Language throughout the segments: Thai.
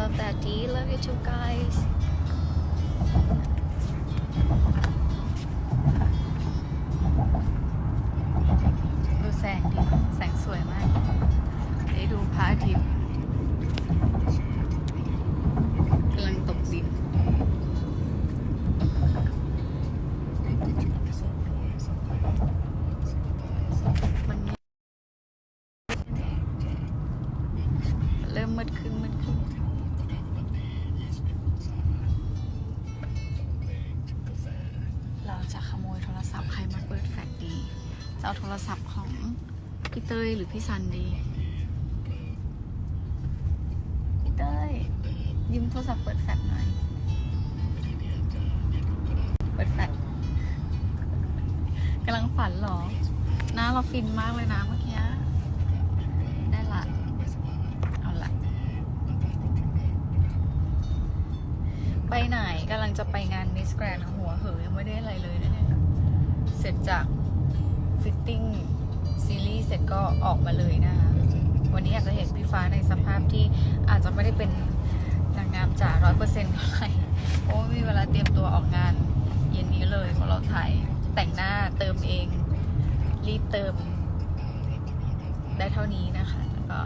love that D love you too guys ดูแสงดิแสงสวยมา รศัพท์ใครมาเปิดแฟลชดี จะเอาโทรศัพท์ของพี่เต้ยหรือพี่ซันดี พี่เต้ยยืมโทรศัพท์เปิดแฟลชหน่อย เปิดแฟลชกำลังฝันเหรอหน้าเราฟินมากเลยนะเมื่อกี้ ได้ละ เอาละ ไปไหนกำลังจะไปงานมิสแกรนหัวเหอยังไม่ได้อะไรเลยนะเนี่ย เสร็จจากฟิตติ้งซีรีส์เสร็จก็ออกมาเลยนะคะวันนี้อาจจะเห็นพี่ฟ้าในสภาพที่อาจจะไม่ได้เป็นนางงามจ๋าร้อยเปอร์เซ็นต์เท่าไหร่เพราะว่ามีเวลาเตรียมตัวออกงานเย็นนี้เลยเพราะเราถ่ายแต่งหน้าเติมเอง รีบเติม ได้เท่านี้นะคะแล้วก็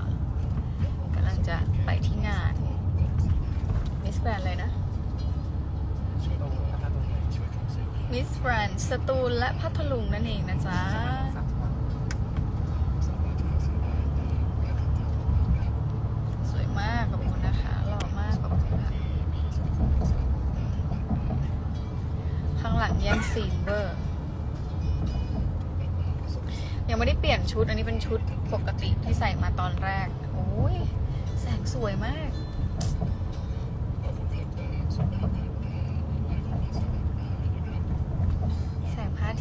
กำลังจะไปที่งานมิสแกรนเลยนะ มิสแกรนสตูลและพัทลุงนั่นเองนะจ๊ะ สวยมากขอบคุณนะคะ หล่อมากขอบคุณค่ะ ข้างหลังแย่งซีนเวอร์ ยังไม่ได้เปลี่ยนชุด อันนี้เป็นชุดปกติที่ใส่มาตอนแรก โอ้ย แสงสวยมาก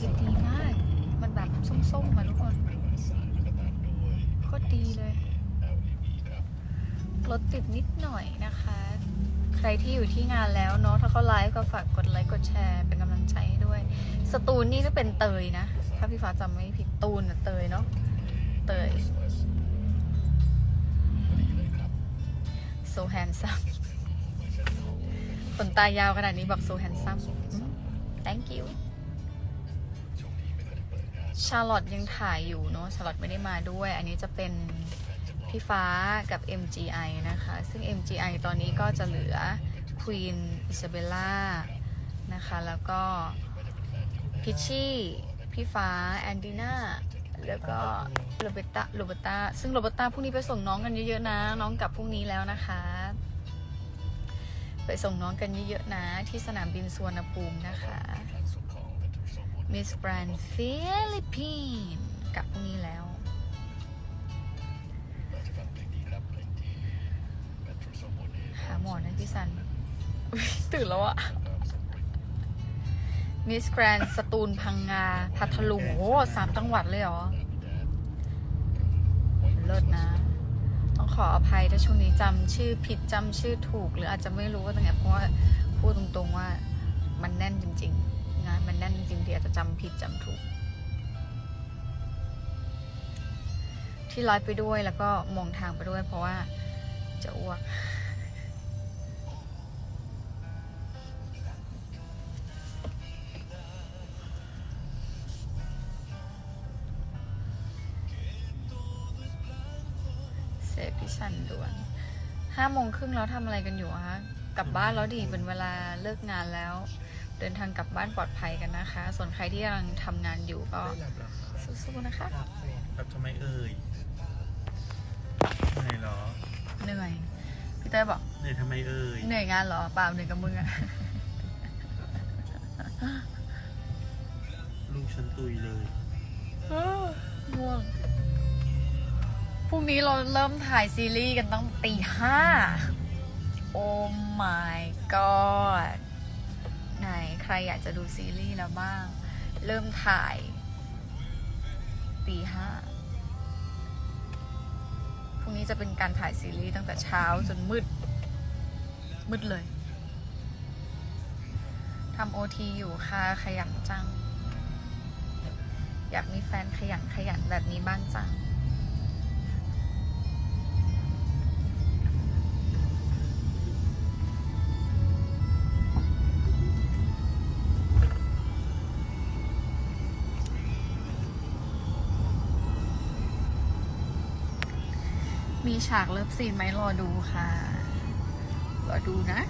แสงพระอาทิตย์ดีมาก มันแบบส้มๆมาทุกคนโคตรดีเลย รถติดนิดหน่อยนะคะ ใครที่อยู่ที่งานแล้วเนาะ ถ้าเขาไลฟ์ก็ฝากกดไลค์กดแชร์เป็นกำลังใจให้ด้วย สตูนนี่ก็เป็นเตยนะ ถ้าพี่ฟ้าจำไม่ผิดตูนน่ะเตยเนาะ เตย so handsome ขนตายาวขนาดนี้บอก so handsome อืม thank you ชาร์ลอตยังถ่ายอยู่เนาะชาร์ลอตไม่ได้มาด้วย อันนี้จะเป็นพี่ฟ้ากับ MGI นะคะ ซึ่ง MGI ตอนนี้ก็จะเหลือ Queen Isabella นะคะ แล้วก็พิชชี่พี่ฟ้าแอนดิน่าแล้วก็โรเบต้าโรเบต้าซึ่งโรเบต้าพรุ่งนี้ไปส่งน้องกันเยอะๆนะ น้องกลับพรุ่งนี้แล้วนะคะ ไปส่งน้องกันเยอะๆนะ ที่สนามบินสุวรรณภูมินะคะ มิสแกรนฟิลิปปินส์กลับพรุ่งนี้แล้วหาหมอนะพี่ซันอุ๊ยตื่นแล้วอะมิสแกรนสตูลพังงา พัทลุงโอ้สามจังหวัดเลยเหรอเลิศนะ ต้องขออภัยถ้าช่วงนี้จำชื่อผิดจำชื่อถูก หรืออาจจะไม่รู้ว่าตรงไหนเพราะว่าพูดตรงๆว่ามันแน่นจริง ๆ งานมันแน่นจริงๆเดี๋ยวอาจจะจำผิดจำถูก ที่ไลฟ์ไปด้วยแล้วก็มองทางไปด้วย เพราะว่าจะอ้วกเซฟพี่สันด่วนห้าโมงครึ่งแล้วทำอะไรกันอยู่อะคะกลับบ้านแล้วดีเป็นเวลาเลิกงานแล้ว เดินทางกลับบ้านปลอดภัยกันนะคะ ส่วนใครที่กำลังทำงานอยู่ก็สู้ๆนะคะแบบทำไมเอ่ยเหนื่อยเหรอเหนื่อยพี่เต้ยบอกเหนื่อยทำไมเอ่ยเหนื่อยงานเหรอเปล่าเหนื่อยกับมึงอะลูกฉันตุยเลยง่วงพรุ่งนี้เราเริ่มถ่ายซีรีส์กันตั้งตีห้า โอ้ my god ไหน ใครอยากจะดูซีรีส์แล้วบ้าง เริ่มถ่ายตีห้าพรุ่งนี้จะเป็นการถ่ายซีรีส์ตั้งแต่เช้าจนมืด มืดเลยทำโอทีอยู่ค่ะ ขยันจัง อยากมีแฟนขยันขยันแบบนี้บ้างจัง มีฉากเลิฟซีนไหมรอดูค่ะ รอดูนะ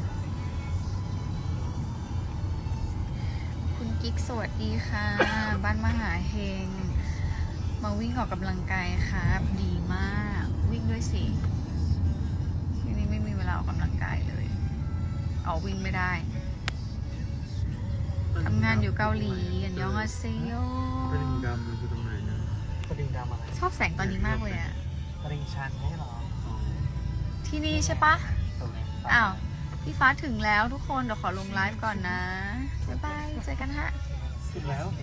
คุณกิ๊กสวัสดีค่ะ บ้านมหาเฮง มาวิ่งออกกำลังกายครับ ดีมาก วิ่งด้วยสิที่นี่ไม่มีเวลาออกกำลังกายเลย เอาวิ่งไม่ได้ทำงานอยู่เกาหลีอันยองอาเซโยปริงดำมันคือตรงไหนนะปริงดำอะไร ชอบแสงตอนนี้มากเลยอะ ริงชันไม่ใช่เหรออ๋อที่นี่ใช่ปะตรงนี้อ้าวพี่ฟ้าถึงแล้วทุกคนเดี๋ยวขอลงไลฟ์ก่อนนะบ๊ายบายเจอกันฮะ ถึงแล้ว